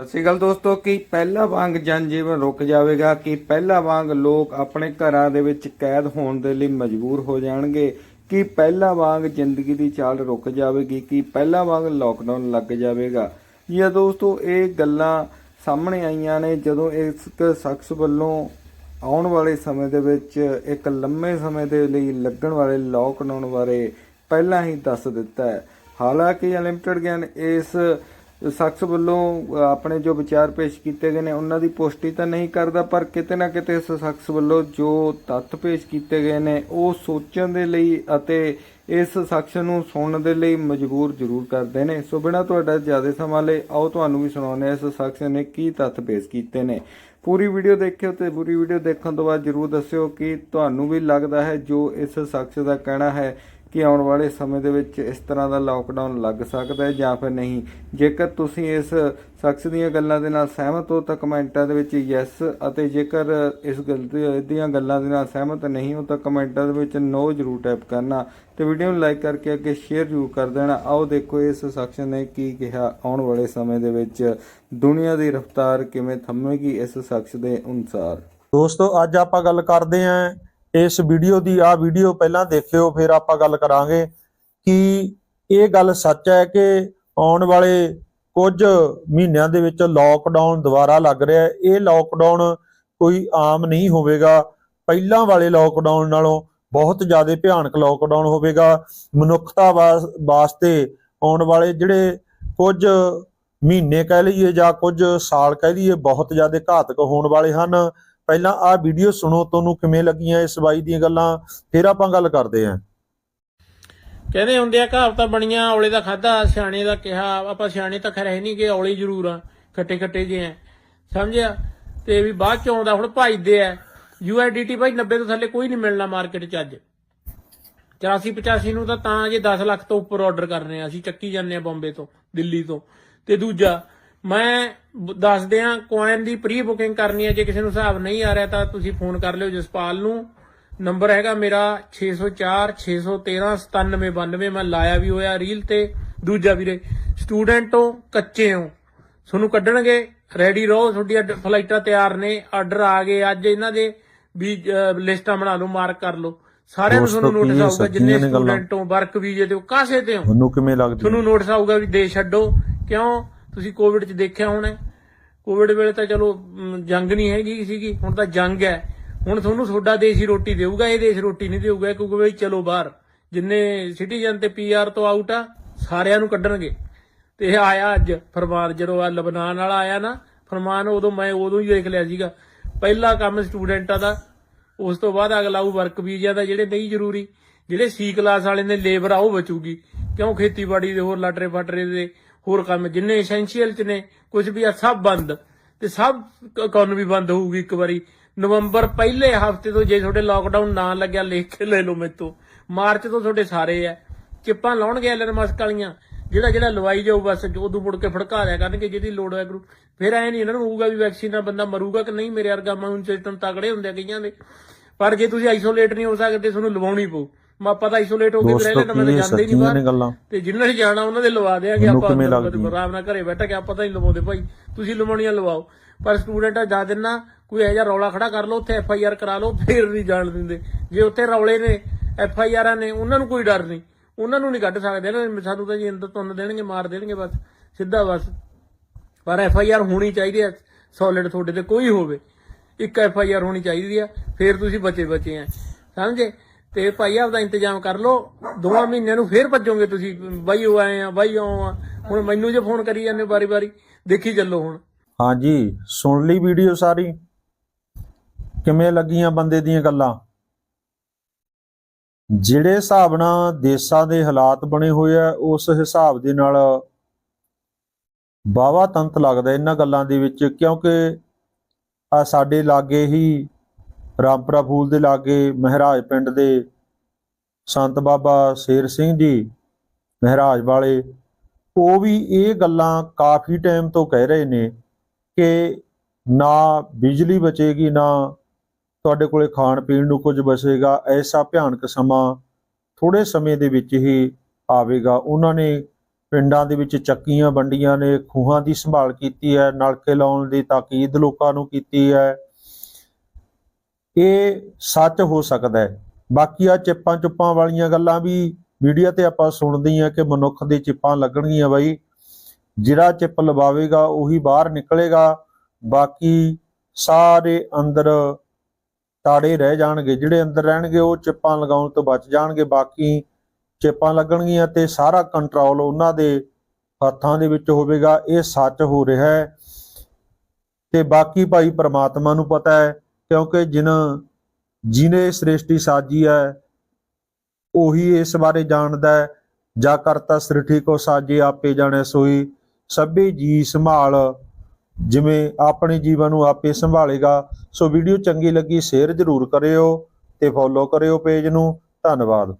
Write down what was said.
ਸਤਿ ਸ਼੍ਰੀ ਅਕਾਲ ਦੋਸਤੋ, ਕਿ ਪਹਿਲਾ ਵਾਂਗ ਜਨਜੀਵਨ ਰੁਕ ਜਾਵੇਗਾ? ਕਿ ਪਹਿਲਾ ਵਾਂਗ ਲੋਕ ਆਪਣੇ ਘਰਾਂ ਦੇ ਵਿੱਚ ਕੈਦ ਹੋਣ ਦੇ ਲਈ ਮਜਬੂਰ ਹੋ ਜਾਣਗੇ? ਕਿ ਪਹਿਲਾ ਵਾਂਗ ਜ਼ਿੰਦਗੀ ਦੀ ਚਾਲ ਰੁਕ ਜਾਵੇਗੀ? ਕਿ ਪਹਿਲਾ ਵਾਂਗ ਲੋਕਡਾਊਨ ਲੱਗ ਜਾਵੇਗਾ? ਜੀ ਦੋਸਤੋ, ਇਹ ਗੱਲਾਂ ਸਾਹਮਣੇ ਆਈਆਂ ਨੇ ਜਦੋਂ ਇਸ ਸ਼ਖਸ ਵੱਲੋਂ ਆਉਣ ਵਾਲੇ ਸਮੇਂ ਦੇ ਵਿੱਚ, ਇੱਕ ਲੰਮੇ ਸਮੇਂ ਦੇ ਲਈ ਲੱਗਣ ਵਾਲੇ ਲੋਕਡਾਊਨ ਬਾਰੇ ਪਹਿਲਾਂ ਹੀ ਦੱਸ ਦਿੱਤਾ ਹੈ। ਹਾਲਾਂਕਿ ਅਨਲਿਮਟਿਡ ਗਿਆਨ ਇਸ ਸ਼ਖਸ ਵੱਲੋਂ ਆਪਣੇ ਜੋ ਵਿਚਾਰ ਪੇਸ਼ ਕੀਤੇ ਗਏ ਨੇ, ਉਹਨਾਂ ਦੀ ਪੁਸ਼ਟੀ ਤਾਂ ਨਹੀਂ ਕਰਦਾ, ਪਰ ਕਿਤੇ ਨਾ ਕਿਤੇ ਇਸ ਸ਼ਖਸ ਵੱਲੋਂ ਜੋ ਤੱਥ ਪੇਸ਼ ਕੀਤੇ ਗਏ ਨੇ, ਉਹ ਸੋਚਣ ਦੇ ਲਈ ਅਤੇ ਇਸ ਸ਼ਖਸ ਨੂੰ ਸੁਣਨ ਦੇ ਲਈ ਮਜਬੂਰ ਜ਼ਰੂਰ ਕਰਦੇ ਨੇ। ਸੋ ਬਿਨਾਂ ਤੁਹਾਡਾ ਜ਼ਿਆਦਾ ਸਮਾਂ ਲਈ ਆਓ ਤੁਹਾਨੂੰ ਵੀ ਸੁਣਾਉਂਦੇ ਹਾਂ ਇਸ ਸ਼ਖਸ ਨੇ ਕੀ ਤੱਥ ਪੇਸ਼ ਕੀਤੇ ਨੇ। ਪੂਰੀ ਵੀਡੀਓ ਦੇਖਿਓ ਤੇ ਪੂਰੀ ਵੀਡੀਓ ਦੇਖਣ ਤੋਂ ਬਾਅਦ ਜਰੂਰ ਦੱਸਿਓ ਕਿ ਤੁਹਾਨੂੰ ਵੀ ਲੱਗਦਾ ਹੈ ਜੋ ਇਸ ਸ਼ਖਸ ਦਾ ਕਹਿਣਾ ਹੈ ਕਿ ਆਉਣ ਵਾਲੇ ਸਮੇਂ ਦੇ ਵਿੱਚ ਇਸ ਤਰ੍ਹਾਂ ਦਾ ਲਾਕਡਾਊਨ ਲੱਗ ਸਕਦਾ ਹੈ ਜਾਂ ਫਿਰ ਨਹੀਂ? ਜੇਕਰ ਤੁਸੀਂ ਇਸ ਸ਼ਖਸ ਦੀਆਂ ਗੱਲਾਂ ਦੇ ਨਾਲ ਸਹਿਮਤ ਹੋ ਤਾਂ ਕਮੈਂਟਾਂ ਦੇ ਵਿੱਚ ਯੈਸ ਅਤੇ ਜੇਕਰ ਇਸ ਗਲਤੀ ਦੀਆਂ ਗੱਲਾਂ ਦੇ ਨਾਲ ਸਹਿਮਤ ਨਹੀਂ ਹੋ ਤਾਂ ਕਮੈਂਟਾਂ ਦੇ ਵਿੱਚ ਨੋ ਜ਼ਰੂਰ ਟਾਈਪ ਕਰਨਾ ਤੇ ਵੀਡੀਓ ਨੂੰ ਲਾਈਕ ਕਰਕੇ ਅੱਗੇ ਸ਼ੇਅਰ ਜ਼ਰੂਰ ਕਰ ਦੇਣਾ। ਆਓ ਦੇਖੋ ਇਸ ਸ਼ਖਸ ਨੇ ਕੀ ਕਿਹਾ ਆਉਣ ਵਾਲੇ ਸਮੇਂ ਦੇ ਵਿੱਚ। ਦੁਨੀਆ ਦੀ ਰਫ਼ਤਾਰ ਕਿਵੇਂ ਥੰਮੇਗੀ ਇਸ ਸ਼ਖਸ ਦੇ ਅਨੁਸਾਰ? ਦੋਸਤੋ, ਅੱਜ ਆਪਾਂ ਗੱਲ ਕਰਦੇ ਆਂ ਇਸ ਵੀਡੀਓ ਦੀ ਆ ਵੀਡੀਓ ਪਹਿਲਾਂ ਦੇਖਿਓ, ਫਿਰ ਆਪਾਂ ਗੱਲ ਕਰਾਂਗੇ ਕਿ ਇਹ ਗੱਲ ਸੱਚ ਹੈ ਕਿ ਆਉਣ ਵਾਲੇ ਕੁਝ ਮਹੀਨਿਆਂ ਦੇ ਵਿੱਚ ਲੋਕਡਾਊਨ ਦੁਬਾਰਾ ਲੱਗ ਰਿਹਾ ਹੈ। ਇਹ ਲੋਕਡਾਊਨ ਕੋਈ ਆਮ ਨਹੀਂ ਹੋਵੇਗਾ। ਪਹਿਲਾਂ ਵਾਲੇ ਲੋਕਡਾਊਨ ਨਾਲੋਂ ਬਹੁਤ ਜ਼ਿਆਦਾ ਭਿਆਨਕ ਲੋਕਡਾਊਨ ਹੋਵੇਗਾ। ਮਨੁੱਖਤਾ ਵਾਸ- ਵਾਸਤੇ ਆਉਣ ਵਾਲੇ ਜਿਹੜੇ ਕੁਝ ਮਹੀਨੇ ਕਹਿ ਲਈਏ ਜਾਂ ਕੁਝ ਸਾਲ ਕਹਿ ਲਈਏ, ਬਹੁਤ ਜ਼ਿਆਦਾ ਘਾਤਕ ਹੋਣ ਵਾਲੇ ਹਨ। ਪਹਿਲਾਂ ਆਹ ਵੀਡੀਓ ਸੁਣੋ, ਤੁਹਾਨੂੰ ਕਿਵੇਂ ਲੱਗੀਆਂ ਇਸ ਬਾਈ ਦੀਆਂ ਗੱਲਾਂ, ਫਿਰ ਆਪਾਂ ਗੱਲ ਕਰਦੇ ਆਂ ਕਹਿੰਦੇ ਹੁੰਦੇ ਆ ਕਹਾਵਤਾਂ ਬਣੀਆਂ, ਔਲੇ ਦਾ ਖਾਦਾ ਸਿਆਣੇ ਦਾ ਕਿਹਾ, ਆਪਾਂ ਸਿਆਣੇ ਤਾਂ ਖਰੇ ਨਹੀਂ ਗਏ ਔਲੇ ਜ਼ਰੂਰ ਆ, ਖੱਟੇ ਖੱਟੇ ਜੇ ਆ। ਸਮਝਿਆ? ਤੇ ਵੀ ਬਾਅਦ ਚ ਆਉਂਦਾ, ਹੁਣ ਭਾਈਦੇ ਆ। ਯੂਆਈਡੀਟੀ ਭਾਈ 90 ਤੋਂ ਥੱਲੇ ਕੋਈ ਨਹੀਂ ਮਿਲਣਾ ਮਾਰਕੀਟ ਚ ਅੱਜ। 84 85 ਨੂੰ ਤਾਂ ਤਾਂ ਜੇ 10 ਲੱਖ ਤੋਂ ਉੱਪਰ ਆਰਡਰ ਕਰਨੇ ਆ, ਅਸੀਂ ਚੱਕੀ ਜਾਂਦੇ ਆ ਬੰਬੇ ਤੋਂ, ਦਿੱਲੀ ਤੋਂ। ਤੇ ਦੂਜਾ ਮੈਂ ਦੱਸ ਦਿਆਂ ਕੋਇਨ ਦੀ ਪ੍ਰੀ ਬੁਕਿੰਗ ਕਰਨੀ ਹੈ ਜੇ ਕਿਸੇ ਨੂੰ ਹਿਸਾਬ ਨਹੀਂ ਆ ਰਿਹਾ ਤਾਂ ਤੁਸੀਂ ਫੋਨ ਕਰ ਲਿਓ ਜਸਪਾਲ ਨੂੰ। ਨੰਬਰ ਹੈਗਾ ਮੇਰਾ 604 613 9792 ਮੈਂ ਲਾਇਆ ਵੀ ਹੋਇਆ ਰੀਲ ਤੇ। ਦੂਜਾ ਵੀਰੇ ਸਟੂਡੈਂਟ ਹੋ ਕੱਚੇ ਹੋ। ਤੁਹਾਨੂੰ ਕੱਢਣਗੇ ਰੈਡੀ ਰਹੋ ਤੁਹਾਡੀਆਂ ਡ- ਫਲਾਈਟਾਂ ਤਿਆਰ ਨੇ ਆਰਡਰ ਆ ਗਏ ਅੱਜ ਇਹਨਾਂ ਦੇ ਵੀ ਲਿਸਟਾਂ ਬਣਾ ਲਓ ਮਾਰਕ ਕਰ ਲਓ। ਸਾਰਿਆਂ ਨੂੰ ਤੁਹਾਨੂੰ ਨੋਟਿਸ ਆਊਗਾ ਜਿੰਨੇ? ਸਟੂਡੈਂਟ ਹੋ ਵਰਕ ਵੀਜ਼ੇ ਤੇ ਹੋ ਕਾਸੇ ਤੇ ਹੋ। ਤੁਹਾਨੂੰ ਕਿਵੇਂ ਲੱਗਦੀ? ਤੁਹਾਨੂੰ ਨੋਟਿਸ ਆਊਗਾ ਵੀ ਦੇ ਛੱਡੋ। ਕਿਉਂ? ਤੁਸੀਂ ਕੋਵਿਡ 'ਚ ਦੇਖਿਆ ਹੋਣਾ ਕੋਵਿਡ ਵੇਲੇ ਤਾਂ ਚਲੋ ਜੰਗ ਨਹੀਂ ਹੈਗੀ ਸੀਗੀ, ਹੁਣ ਤਾਂ ਜੰਗ ਹੈ। ਹੁਣ ਤੁਹਾਨੂੰ ਤੁਹਾਡਾ ਦੇਸ਼ ਹੀ ਰੋਟੀ ਦੇਊਗਾ, ਇਹ ਦੇਸ਼ ਰੋਟੀ ਨਹੀਂ ਦੇਊਗਾ, ਇਹ ਕਹੂਗਾ ਚਲੋ ਬਾਹਰ। ਜਿੰਨੇ ਸਿਟੀਜ਼ਨ ਤੇ ਪੀਆਰ ਤੋਂ ਆਊਟ ਆ, ਸਾਰਿਆਂ ਨੂੰ ਕੱਢਣਗੇ। ਤੇ ਇਹ ਆਇਆ ਅੱਜ, ਫਰਮਾਨ, ਜਦੋਂ ਆ ਲਬਨਾਨ ਵਾਲਾ ਆਇਆ ਨਾ, ਫਰਮਾਨ ਉਦੋਂ ਮੈਂ ਉਦੋਂ ਹੀ ਦੇਖ ਲਿਆ ਸੀਗਾ। ਪਹਿਲਾ ਕੰਮ ਸਟੂਡੈਂਟਾਂ ਦਾ, ਉਸ ਤੋਂ ਬਾਅਦ ਅਗਲਾ ਉਹ ਵਰਕ ਵੀਜ਼ਾ ਦਾ, ਜਿਹੜੇ ਨਹੀਂ ਜ਼ਰੂਰੀ। ਜਿਹੜੇ ਸੀ ਕਲਾਸ ਵਾਲੇ ਨੇ ਲੇਬਰ ਆ, ਉਹ ਬਚੂਗੀ। ਕਿਉਂ ਖੇਤੀਬਾੜੀ ਦੇ ਹੋਰ ਲਾਟਰੇ ਫਾਟਰੇ ਦੇ ਹੋਰ ਕੰਮ ਜਿੰਨੇ ਐਸੈਂਸ਼ੀਅਲ ਚ ਨੇ ਕੁਝ ਵੀ ਆ, ਸਭ ਬੰਦ। ਤੇ ਸਭ ਇਕਨੋਮੀ ਬੰਦ ਹੋਊਗੀ ਇੱਕ ਵਾਰੀ। ਨਵੰਬਰ ਪਹਿਲੇ ਹਫ਼ਤੇ ਤੋਂ ਜੇ ਤੁਹਾਡੇ ਲਾਕਡਾਊਨ ਨਾ ਲੱਗਿਆ, ਲਿਖ ਕੇ ਲੈ ਲਓ ਮੇਤੋਂ ਮਾਰਚ ਤੋਂ ਤੁਹਾਡੇ ਸਾਰੇ ਆ। ਚਿੱਪਾਂ ਲਾਉਣਗੇ ਐਲਨ ਮਸਕ ਵਾਲੀਆਂ। ਜਿਹੜਾ ਜਿਹੜਾ ਲਵਾਈ ਜਾਊ, ਬਸ ਉਦੋਂ ਮੁੜ ਕੇ ਫੜਕਾ ਲਿਆ ਕਰਨਗੇ, ਜਿਹਦੀ ਲੋੜ ਹੈ ਕਰੂ। ਫਿਰ ਐ ਨਹੀਂ ਇਹਨਾਂ ਨੂੰ ਹੋਊਗਾ ਵੀ ਵੈਕਸੀਨ ਨਾਲ ਬੰਦਾ ਮਰੂਗਾ ਕਿ ਨਹੀਂ? ਮੇਰੇ ਵਰਗਾ ਇਮਿਊਨ ਸਿਸਟਮ ਤਗੜੇ ਹੁੰਦੇ ਕਈਆਂ ਦੇ। ਪਰ ਜੇ ਤੁਸੀਂ ਆਈਸੋਲੇਟ ਨਹੀਂ ਹੋ ਸਕਦੇ, ਤੁਹਾਨੂੰ ਲਵਾਉਣੀ ਪਊ। ਮੈਂ ਆਪਾਂ ਤਾਂ ਆਈਸੋਲੇਟ ਹੋ ਕੇ ਦੋਸਤੋ ਰਹਿ ਲੈਣਾ ਮੈਂ ਤਾਂ ਇਹ ਜਾਂਦੇ ਨਹੀਂ ਬਾਹਰ। ਤੇ ਜਿਨ੍ਹਾਂ ਨੇ ਜਾਣਾ ਉਹਨਾਂ ਦੇ ਲਵਾ ਦਿਆਂਗੇ ਆਪਾਂ? ਆਰਾਮ ਨਾਲ ਘਰੇ ਬੈਠ ਕੇ ਆਪਾਂ ਤਾਂ ਹੀ ਲਵਾਉਂਦੇ ਭਾਈ। ਤੁਸੀਂ ਲਵਾਉਣੀਆਂ ਲਵਾਓ। ਪਰ ਸਟੂਡੈਂਟ ਆ ਜਾ ਦੇਣਾ ਕੋਈ ਇਹੋ ਜਿਹਾ ਰੌਲਾ ਖੜਾ ਕਰ ਲਓ ਉੱਥੇ ਐਫ ਆਈ ਆਰ ਕਰਾ ਲਓ ਫੇਰ ਨਹੀਂ ਜਾਣ ਦਿੰਦੇ। ਜੇ ਉੱਥੇ ਰੌਲੇ ਨੇ ਐਫ ਆਈ ਆਰਾਂ ਨੇ ਉਹਨਾਂ ਨੂੰ ਕੋਈ ਡਰ ਨਹੀਂ। ਉਹਨਾਂ ਨੂੰ ਨਹੀਂ ਕੱਢ ਸਕਦੇ ਨਾ ਸਾਨੂੰ ਤਾਂ ਜੀ ਅੰਦਰ ਤੁੰਨ ਦੇਣਗੇ ਮਾਰ ਦੇਣਗੇ ਬਸ। ਸਿੱਧਾ ਬਸ। ਪਰ ਐਫ ਆਈ ਆਰ ਹੋਣੀ ਚਾਹੀਦੀ ਹੈ ਸੋਲਿਡ ਤੁਹਾਡੇ ਤੇ ਕੋਈ ਹੋਵੇ। ਇੱਕ ਐਫ ਆਈ ਆਰ ਹੋਣੀ ਚਾਹੀਦੀ ਆ ਫੇਰ ਤੁਸੀਂ ਬਚੇ ਬਚੇ ਆ। ਸਮਝੇ? ਤੇ ਭਾਈ ਆਪਦਾ ਇੰਤਜ਼ਾਮ ਕਰ ਲਓ। ਦੋਵਾਂ ਮਹੀਨਿਆਂ ਨੂੰ ਫੇਰ ਭੱਜੋਗੇ ਤੁਸੀਂ। ਬਾਈ ਉਹ ਆਏ ਆ, ਬਾਈ ਆਉ ਆ। ਹੁਣ ਮੈਨੂੰ ਜੇ ਫੋਨ ਕਰੀ ਜਾਂਦੇ ਵਾਰੀ ਵਾਰੀ ਦੇਖੀ ਚੱਲੋ ਹੁਣ। ਹਾਂਜੀ, ਸੁਣ ਲਈ ਵੀਡੀਓ ਸਾਰੀ। ਕਿਵੇਂ ਲੱਗੀਆਂ ਬੰਦੇ ਦੀਆਂ ਗੱਲਾਂ? ਜਿਹੜੇ ਹਿਸਾਬ ਨਾਲ ਦੇਸ਼ਾਂ ਦੇ ਹਾਲਾਤ ਬਣੇ ਹੋਏ ਆ, ਉਸ ਹਿਸਾਬ ਦੇ ਨਾਲ ਬਾਵਾ ਤੰਤ ਲੱਗਦਾ ਇਹਨਾਂ ਗੱਲਾਂ ਦੇ ਵਿੱਚ, ਕਿਉਂਕਿ ਆ ਸਾਡੇ ਲਾਗੇ ਹੀ ਰਾਮਪੁਰਾ ਫੂਲ ਦੇ ਲਾਗੇ ਮਹਿਰਾਜ ਪਿੰਡ ਦੇ ਸੰਤ ਬਾਬਾ ਸ਼ੇਰ ਸਿੰਘ ਜੀ ਮਹਿਰਾਜ ਵਾਲੇ, ਉਹ ਵੀ ਇਹ ਗੱਲਾਂ ਕਾਫੀ ਟਾਈਮ ਤੋਂ ਕਹਿ ਰਹੇ ਨੇ ਕਿ ਨਾ ਬਿਜਲੀ ਬਚੇਗੀ, ਨਾ ਤੁਹਾਡੇ ਕੋਲੇ ਖਾਣ ਪੀਣ ਨੂੰ ਕੁਝ ਬਚੇਗਾ, ਐਸਾ ਭਿਆਨਕ ਸਮਾਂ ਥੋੜੇ ਸਮੇਂ ਦੇ ਵਿੱਚ ਹੀ ਆਵੇਗਾ। ਉਹਨਾਂ ਨੇ ਪਿੰਡਾਂ ਦੇ ਵਿੱਚ ਚੱਕੀਆਂ ਵੰਡੀਆਂ ਨੇ, ਖੂਹਾਂ ਦੀ ਸੰਭਾਲ ਕੀਤੀ ਹੈ, ਨਲਕੇ ਲਾਉਣ ਦੀ ਤਾਕੀਦ ਲੋਕਾਂ ਨੂੰ ਕੀਤੀ ਹੈ। ਇਹ ਸੱਚ ਹੋ ਸਕਦਾ ਹੈ। ਬਾਕੀ ਆ ਚਿੱਪਾਂ ਚੁੱਪਾਂ ਵਾਲੀਆਂ ਗੱਲਾਂ ਵੀ ਮੀਡੀਆ ਤੇ ਆਪਾਂ ਸੁਣਦੇ ਹਾਂ ਕਿ ਮਨੁੱਖ ਦੇ ਚਿੱਪਾਂ ਲੱਗਣਗੀਆਂ ਬਾਈ। ਜਿਹੜਾ ਚਿੱਪ ਲਵਾਵੇਗਾ, ਉਹੀ ਬਾਹਰ ਨਿਕਲੇਗਾ। ਬਾਕੀ ਸਾਰੇ ਅੰਦਰ ਤਾੜੇ ਰਹਿ ਜਾਣਗੇ। ਜਿਹੜੇ ਅੰਦਰ ਰਹਿਣਗੇ, ਉਹ ਚਿੱਪਾਂ ਲਗਾਉਣ ਤੋਂ ਬਚ ਜਾਣਗੇ। ਬਾਕੀ ਚਿੱਪਾਂ ਲੱਗਣਗੀਆਂ ਤੇ ਸਾਰਾ ਕੰਟਰੋਲ ਉਹਨਾਂ ਦੇ ਹੱਥਾਂ ਦੇ ਵਿੱਚ ਹੋਵੇਗਾ। ਇਹ ਸੱਚ ਹੋ ਰਿਹਾ ਹੈ। ਤੇ ਬਾਕੀ ਭਾਈ ਪ੍ਰਮਾਤਮਾ ਨੂੰ ਪਤਾ ਹੈ ਕਿਉਂਕਿ ਜਿਨ ਜਿਨੇ ਸ੍ਰਿਸ਼ਟੀ ਸਾਜੀ ਹੈ, ਉਹੀ ਇਸ ਬਾਰੇ ਜਾਣਦਾ ਹੈ। ਜਾ ਕਰਤਾ ਸ੍ਰਿਸ਼ਟੀ ਕੋ ਸਾਜੇ ਆਪੇ ਜਾਣੇ ਸੋਈ। ਸਭੇ ਜੀ ਸੰਭਾਲ ਜਿਵੇਂ ਆਪਣੇ ਜੀਵਨ ਨੂੰ ਆਪੇ ਸੰਭਾਲੇਗਾ। ਸੋ ਵੀਡੀਓ ਚੰਗੀ ਲੱਗੀ, ਸ਼ੇਅਰ ਜ਼ਰੂਰ ਕਰਿਓ ਤੇ ਫੋਲੋ ਕਰਿਓ ਪੇਜ ਨੂੰ। ਧੰਨਵਾਦ।